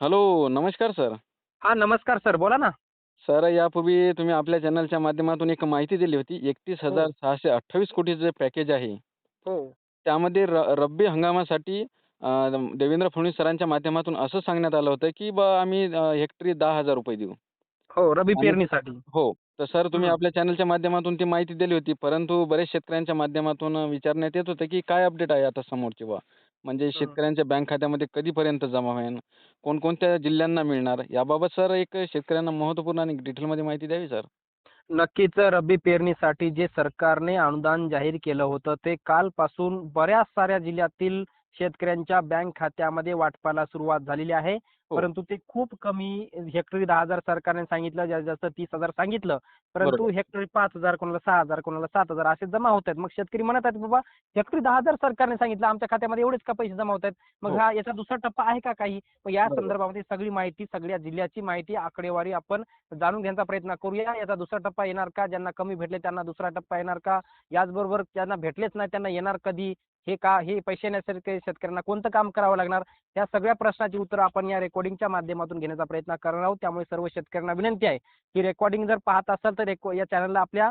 Hello नमस्कार sir. हा नमस्कार सर बोला ना. सर यापूर्वी तुम्ही आपल्या चॅनलच्या माध्यमातून एक माहिती दिली होती एकतीस हो. हजार सहाशे अठ्ठावीस कोटीचं जे पॅकेज आहे. हो. त्यामध्ये र रब्बी हंगामासाठी अं, देवेंद्र फडणवीस सरांच्या माध्यमातून असं सांगण्यात आलं होतं की बा आम्ही अं, हेक्टरी दहा हजार रुपये देऊ. हो रबी आणि- पेरणीसाठी. हो तर सर तुम्ही हं. आपल्या चॅनलच्या माध्यमातून ती माहिती दिली होती परंतु बरेच शेतकऱ्यांच्या माध्यमातून विचारण्यात येत होतं की काय अपडेट आहे आता समोरची बा? म्हणजे शेतकऱ्यांच्या बँक खात्यामध्ये कधीपर्यंत जमा होईल? कोणकोणत्या जिल्ह्यांना मिळणार? याबाबत सर एक शेतकऱ्यांना महत्त्वपूर्ण आणि डिटेलमध्ये माहिती द्यावी सर. नक्कीच रब्बी पेरणीसाठी जे सरकारने अनुदान जाहीर केलं होतं ते कालपासून बऱ्याच साऱ्या जिल्ह्यातील शेतकऱ्यांच्या बँक खात्यामध्ये वाटपाला सुरुवात झालेली आहे. परंतु ते खूप कमी हेक्टरी दहा हजार सरकारने सांगितलं जास्तीत जास्त तीस हजार सांगितलं. परंतु. हेक्टरी पाच हजार कोणाला सहा हजार कोणाला सात हजार असे जमा होत आहेत. मग शेतकरी म्हणत आहेत बाबा हेक्टरी दहा हजार सरकारने सांगितलं आमच्या खात्यामध्ये एवढेच का पैसे जमा होत आहेत? मग हो. हा याचा दुसरा टप्पा आहे का काही? मग या. संदर्भामध्ये सगळी माहिती सगळ्या जिल्ह्याची माहिती आकडेवारी आपण जाणून घेण्याचा प्रयत्न करूया. याचा दुसरा टप्पा येणार का? ज्यांना कमी भेटले त्यांना दुसरा टप्पा येणार का? याचबरोबर ज्यांना भेटलेच नाही त्यांना येणार कधी? हे का हे पैसे येण्यासाठी शेतकऱ्यांना कोणतं काम करावं लागणार? या सगळ्या प्रश्नाची उत्तरं आपण या रेकॉर्डिंगच्या माध्यमातून घेण्याचा प्रयत्न करणार आहोत. त्यामुळे सर्व शेतकऱ्यांना विनंती आहे की रेकॉर्डिंग जर पाहत असाल तर या चॅनलला आपल्या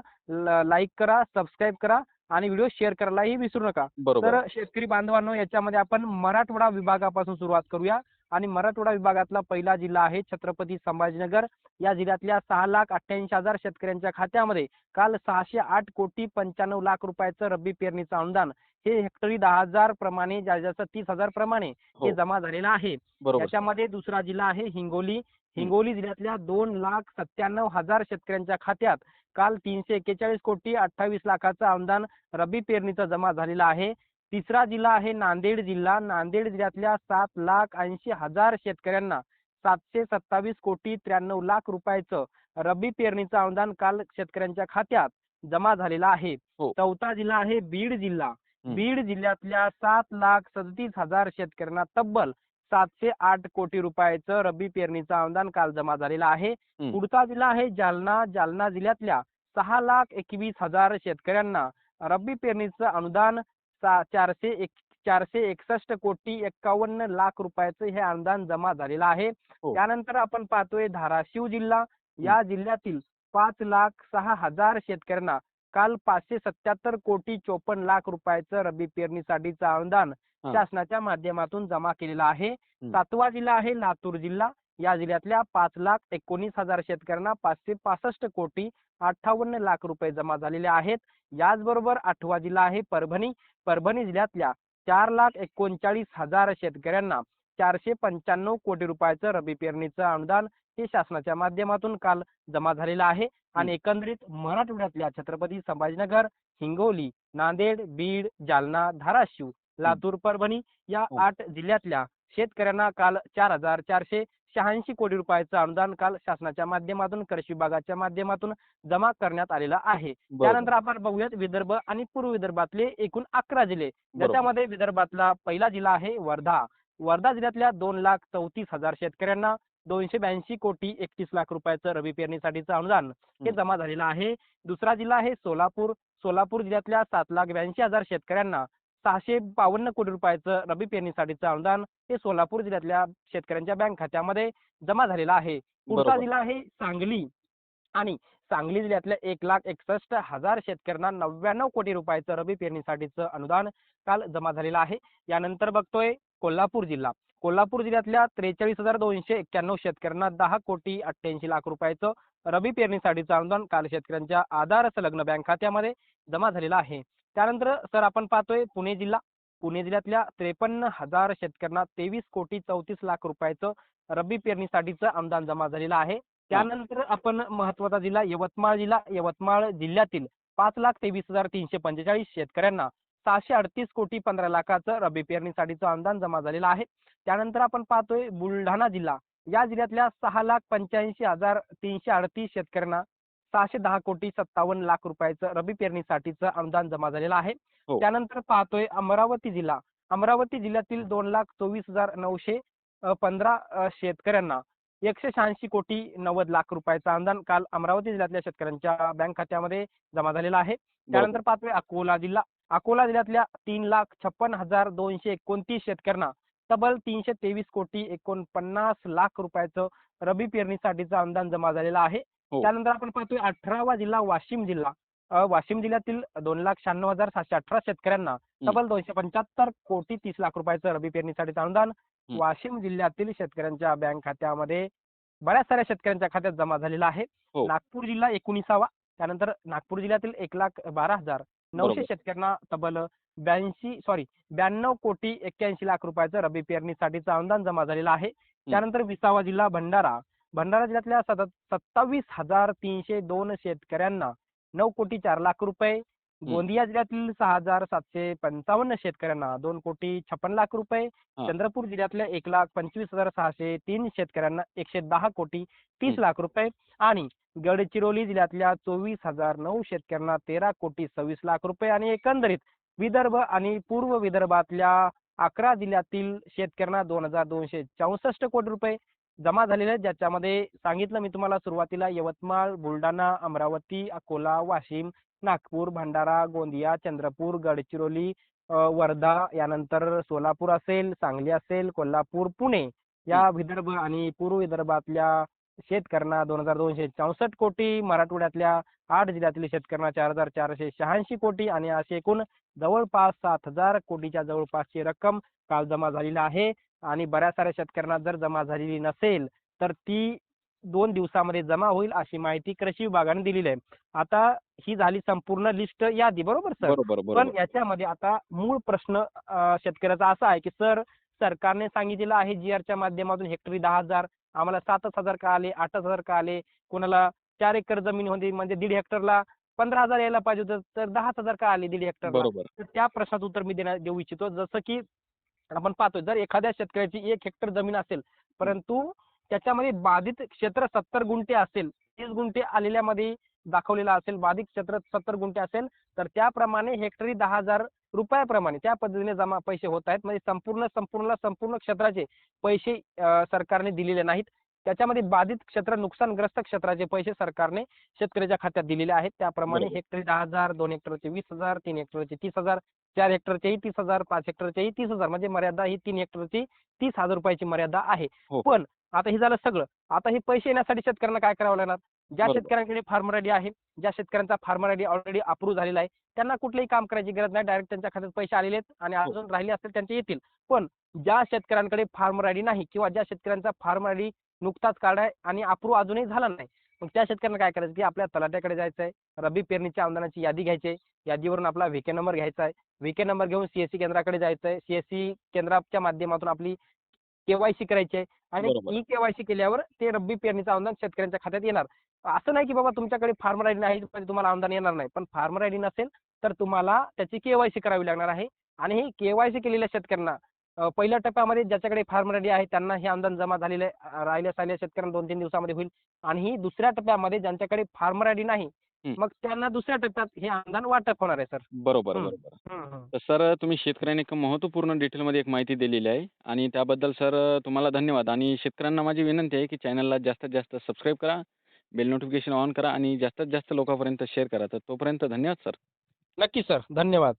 लाईक करा सबस्क्राईब करा आणि व्हिडिओ शेअर करायलाही विसरू नका. तर शेतकरी बांधवांनो याच्यामध्ये आपण मराठवाडा विभागापासून सुरुवात करूया आणि मराठवाडा विभागातला पहिला जिल्हा आहे छत्रपती संभाजीनगर. या जिल्ह्यातल्या सहा लाख अठ्ठ्याऐंशी हजार शेतकऱ्यांच्या खात्यामध्ये काल सहाशे आठ कोटी पंच्याण्णव लाख रुपयाचं रब्बी पेरणीचं अनुदान हे हेक्टरी दहा हजार प्रमाणे जास्त तीस हजार प्रमाणे हो हे. जमा झालेलं आहे. बरोबर. याच्यामध्ये दुसरा जिल्हा आहे हिंगोली. हिंगोली जिल्ह्यातल्या दोन लाख सत्त्याण्णव हजार शेतकऱ्यांच्या खात्यात काल तीनशे एक्केचाळीस कोटी अठ्ठावीस लाखाचं अनुदान रब्बी पेरणीचं जमा झालेलं आहे. तिसरा जिल्हा आहे नांदेड जिल्हा. नांदेड जिल्ह्यातल्या सात लाख ऐंशी हजार शेतकऱ्यांना सातशे सत्तावीस कोटी त्र्याण्णव लाख रुपयाचं रब्बी पेरणीचं अनुदान काल शेतकऱ्यांच्या खात्यात जमा झालेलं आहे. हो. चौथा जिल्हा आहे बीड जिल्हा. बीड जिल्ह्यातल्या सात लाख सदतीस हजार शेतकऱ्यांना तब्बल सातशे आठ कोटी रुपयाचं रब्बी पेरणीचं अनुदान काल जमा झालेलं आहे. पुढचा जिल्हा आहे जालना. जालना जिल्ह्यातल्या सहा लाख एकवीस हजार शेतकऱ्यांना रब्बी पेरणीचं अनुदान चारशे एक चारशे एकसष्ट कोटी एक्कावन्न लाख रुपयाचं हे अनुदान जमा झालेलं आहे. हो. त्यानंतर आपण पाहतोय धाराशिव जिल्हा. या जिल्ह्यातील पाच लाख सहा हजार शेतकऱ्यांना काल पाचशे सत्याहत्तर कोटी चोपन्न लाख रुपयाचं रब्बी पेरणीसाठीचं अनुदान. शासनाच्या माध्यमातून जमा केलेलं आहे. सातवा जिल्हा आहे लातूर जिल्हा. या जिल्ह्यातल्या पाच लाख एकोणीस हजार शेतकऱ्यांना पाचशे पासष्ट कोटी अठ्ठावन्न लाख रुपये जमा झालेले आहेत. याचबरोबर आठवा जिल्हा आहे परभणी. परभणी जिल्ह्यातल्या चार लाख एकोणचाळीस हजार शेतकऱ्यांना चारशे पंच्याण्णव कोटी रुपयाचं रब्बी पेरणीचं अनुदान हे शासनाच्या माध्यमातून काल जमा झालेलं आहे आणि एकंदरीत मराठवाड्यातल्या छत्रपती संभाजीनगर हिंगोली नांदेड बीड जालना धाराशिव लातूर परभणी या हो. आठ जिल्ह्यातल्या शेतकऱ्यांना काल चार हजार चारशे शहाऐंशी कोटी रुपयाचं अनुदान काल शासनाच्या माध्यमातून कृषी विभागाच्या माध्यमातून जमा करण्यात आलेलं आहे. त्यानंतर आपण बघूयात विदर्भ आणि पूर्व विदर्भातले एकूण अकरा जिल्हे. ज्याच्यामध्ये विदर्भातला पहिला जिल्हा आहे वर्धा वर्धा जिल्ह्यातल्या दोन लाख चौतीस हजार शेतकऱ्यांना दोनशे ब्याऐंशी कोटी एकतीस लाख रुपयाचं रबी पेरणीसाठीचं अनुदान हे. जमा झालेलं आहे. दुसरा जिल्हा आहे सोलापूर. सोलापूर जिल्ह्यातल्या सात लाख ब्याऐंशी हजार शेतकऱ्यांना सहाशे बावन्न कोटी रुपयाचं रबी पेरणीसाठीचं अनुदान हे सोलापूर जिल्ह्यातल्या शेतकऱ्यांच्या बँक खात्यामध्ये जमा झालेलं आहे. पुढचा. जिल्हा आहे सांगली. आणि सांगली जिल्ह्यातल्या एक लाख एकसष्ट हजार शेतकऱ्यांना नव्याण्णव कोटी रुपयाचं रबी पेरणीसाठीचं अनुदान काल जमा झालेलं आहे. यानंतर बघतोय कोल्हापूर जिल्हा. कोल्हापूर जिल्ह्यातल्या त्रेचाळीस हजार दोनशे एक्क्याण्णव शेतकऱ्यांना दहा कोटी अठ्ठ्याऐंशी लाख रुपयाचं रबी पेरणीसाठीचं अनुदान काल शेतकऱ्यांच्या आधार संलग्न बँक खात्यामध्ये जमा झालेलं आहे. त्यानंतर सर आपण पाहतोय पुणे जिल्हा. पुणे जिल्ह्यातल्या त्रेपन्न हजार शेतकऱ्यांना तेवीस कोटी चौतीस लाख रुपयाचं रब्बी पेरणीसाठीचं अनुदान जमा झालेलं आहे. त्यानंतर आपण महत्त्वाचा जिल्हा यवतमाळ जिल्हा. यवतमाळ जिल्ह्यातील पाच लाख तेवीस हजार तीनशे पंचेचाळीस शेतकऱ्यांना सहाशे अडतीस कोटी पंधरा लाखाचं रब्बी पेरणीसाठीचं अनुदान जमा झालेलं आहे. त्यानंतर आपण पाहतोय बुलढाणा जिल्हा. या जिल्ह्यातल्या सहा लाख पंच्याऐंशी हजार तीनशे अडतीस शेतकऱ्यांना सहाशे दहा कोटी सत्तावन्न लाख रुपयाचं रब्बी पेरणीसाठीचं अनुदान जमा झालेलं आहे. हो. त्यानंतर पाहतोय अमरावती जिल्हा. अमरावती जिल्ह्यातील दोन लाख चोवीस हजार नऊशे पंधरा शेतकऱ्यांना एकशे शहाऐंशी कोटी नव्वद लाख रुपयाचं अनुदान काल अमरावती जिल्ह्यातल्या शेतकऱ्यांच्या बँक खात्यामध्ये जमा झालेलं आहे. त्यानंतर पाहतोय अकोला जिल्हा. अकोला जिल्ह्यातल्या तीन लाख छप्पन हजार दोनशे एकोणतीस शेतकऱ्यांना तब्बल तीनशे तेवीस कोटी एकोणपन्नास लाख रुपयाचं रब्बी पेरणीसाठीचं अनुदान जमा झालेलं आहे हो. त्यानंतर आपण पाहतोय अठरावा जिल्हा वाशिम जिल्हा वाशिम जिल्ह्यातील दोन लाख शहाण्णव हजार सातशे अठरा शेतकऱ्यांना तब्बल दोनशे पंच्याहत्तर कोटी तीस लाख रुपयाचं रब्बी पेरणीसाठीचं अनुदान. वाशिम जिल्ह्यातील शेतकऱ्यांच्या बँक खात्यामध्ये बऱ्याच साऱ्या शेतकऱ्यांच्या खात्यात जमा झालेला आहे हो. नागपूर जिल्हा एकोणीसावा त्यानंतर नागपूर जिल्ह्यातील एक लाख बारा हजार नऊशे. शेतकऱ्यांना तब्बल ब्याऐंशी सॉरी ब्याण्णव कोटी एक्क्याऐंशी लाख रुपयाचं रब्बी पेरणीसाठीचं अनुदान जमा झालेलं आहे. त्यानंतर विसावा जिल्हा भंडारा. भंडारा जिल्ह्यातल्या सतत सत्तावीस हजार तीनशे दोन शेतकऱ्यांना नऊ कोटी चार लाख रुपये. गोंदिया जिल्ह्यातील सहा हजार सातशे पंचावन्न शेतकऱ्यांना दोन कोटी छप्पन लाख रुपये. चंद्रपूर जिल्ह्यातल्या एक लाख पंचवीस हजार सहाशे तीन शेतकऱ्यांना एकशे दहा कोटी तीस. लाख रुपये. आणि गडचिरोली जिल्ह्यातल्या चोवीस हजार नऊ शेतकऱ्यांना तेरा कोटी सव्वीस लाख रुपये आणि एकंदरीत विदर्भ आणि पूर्व विदर्भातल्या अकरा जिल्ह्यातील शेतकऱ्यांना दोन हजार दोनशे चौसष्ट कोटी रुपये जमा झालेले आहेत. ज्याच्यामध्ये सांगितलं मी तुम्हाला सुरुवातीला यवतमाळ बुलढाणा अमरावती अकोला वाशिम नागपूर भंडारा गोंदिया चंद्रपूर गडचिरोली वर्धा यानंतर सोलापूर असेल सांगली असेल कोल्हापूर पुणे या विदर्भ आणि पूर्व विदर्भातल्या शेतकऱ्यांना दोन हजार दोनशे चौसष्ट कोटी मराठवाड्यातल्या आठ जिल्ह्यातील शेतकऱ्यांना चार हजार चारशे शहाऐंशी कोटी आणि असे एकूण जवळपास सात हजार कोटीच्या जवळपासची रक्कम काल जमा झालेली आहे. आणि बऱ्याच साऱ्या शेतकऱ्यांना जर जमा झालेली नसेल तर ती दोन दिवसामध्ये जमा होईल अशी माहिती कृषी विभागाने दिलेली आहे. आता ही झाली संपूर्ण लिस्ट यादी बरोबर सर? पण याच्यामध्ये आता मूळ प्रश्न शेतकऱ्याचा असा आहे की सर सरकारने सांगितलेलं आहे जी च्या माध्यमातून हेक्टरी दहा हजार आम्हाला सातच हजार का आले आठच हजार का आले कोणाला चार एकर जमीन होती म्हणजे दीड हेक्टरला पंधरा हजार यायला पाहिजे होतं तर दहाच हजार का आले दीड हेक्टरला? बरोबर. तर त्या प्रश्नाचं उत्तर मी देण्या देऊ इच्छितो. जसं की आपण पाहतोय जर एखाद्या शेतकऱ्याची एक हेक्टर जमीन असेल परंतु त्याच्यामध्ये बाधित क्षेत्र सत्तर गुंठे असेल तीस गुंठे आलेल्यामध्ये दाखवलेला असेल बाधित क्षेत्र सत्तर गुंठे असेल तर त्याप्रमाणे हेक्टरी दहा हजार रुपयाप्रमाणे. त्या पद्धतीने जमा पैसे होत आहेत. म्हणजे संपूर्ण संपूर्ण संपूर्ण क्षेत्राचे पैसे सरकारने दिलेले नाहीत. त्याच्यामध्ये बाधित क्षेत्र नुकसानग्रस्त क्षेत्राचे पैसे सरकारने शेतकऱ्याच्या खात्यात दिलेले आहेत. त्याप्रमाणे. हेक्टरी दहा हजार दोन हेक्टरचे वीस हजार तीन हेक्टरचे तीस हजार चार हेक्टरचेही तीस हजार पाच हेक्टरचेही तीस हजार. म्हणजे मर्यादा ही तीन हेक्टरची तीस हजार रुपयाची मर्यादा आहे. हो. पण आता हे झालं सगळं. आता हे पैसे येण्यासाठी शेतकऱ्यांना काय करावं लागणार? ज्या. शेतकऱ्यांकडे फार्मर आयडी आहे ज्या शेतकऱ्यांचा फार्मर आयडी ऑलरेडी अप्रूव्ह झालेला आहे त्यांना कुठलंही काम करायची गरज नाही. डायरेक्ट त्यांच्या खात्यात पैसे आलेले आहेत आणि हो. अजून राहिले असतील त्यांचे येतील. पण ज्या शेतकऱ्यांकडे फार्मर आयडी नाही किंवा ज्या शेतकऱ्यांचा फार्मर आयडी नुकताच काढाय आणि अप्रूव्ह अजूनही झाला नाही मग त्या शेतकऱ्यांना काय करायचं की आपल्या तलाट्याकडे जायचं आहे. रब्बी पेरणीच्या अनुदानाची यादी घ्यायची आहे. यादीवरून आपला व्हीके नंबर घ्यायचा आहे. व्हीके नंबर घेऊन सीएससी केंद्राकडे जायचं आहे. सीएससी केंद्राच्या माध्यमातून आपली केवायसी करायची आहे आणि. ई केवायसी केल्यावर ते रब्बी पेरणीचं अनुदान शेतकऱ्यांच्या खात्यात येणार असं नाही की बाबा तुमच्याकडे फार्मर आयडी नाही म्हणजे तुम्हाला अनुदान येणार नाही पण फार्मर आयडी नसेल तर तुम्हाला त्याची केवायसी करावी लागणार आहे आणि ही केवायसी केलेल्या शेतकऱ्यांना पहिल्या टप्प्यामध्ये ज्याच्याकडे फार्मर आयडी आहे त्यांना हे अनुदान जमा झालेलं राहिल्या साहिल्या शेतकऱ्यांना दोन तीन दिवसामध्ये होईल आणि ही दुसऱ्या टप्प्यामध्ये ज्यांच्याकडे फार्मर आयडी नाही. मग त्यांना दुसऱ्या टप्प्यात हे अनुदान वाटप होणार आहे सर. बरोबर. बरोबर. तर सर तुम्ही शेतकऱ्यांनी एक महत्त्वपूर्ण डिटेलमध्ये एक माहिती दिलेली आहे आणि त्याबद्दल सर तुम्हाला धन्यवाद. आणि शेतकऱ्यांना माझी विनंती आहे की चॅनलला जास्तीत जास्त सबस्क्राईब करा बेल नोटिफिकेशन ऑन करा आणि जास्तीत जास्त लोकांपर्यंत शेअर करा. तर तोपर्यंत धन्यवाद सर. नक्की सर. धन्यवाद.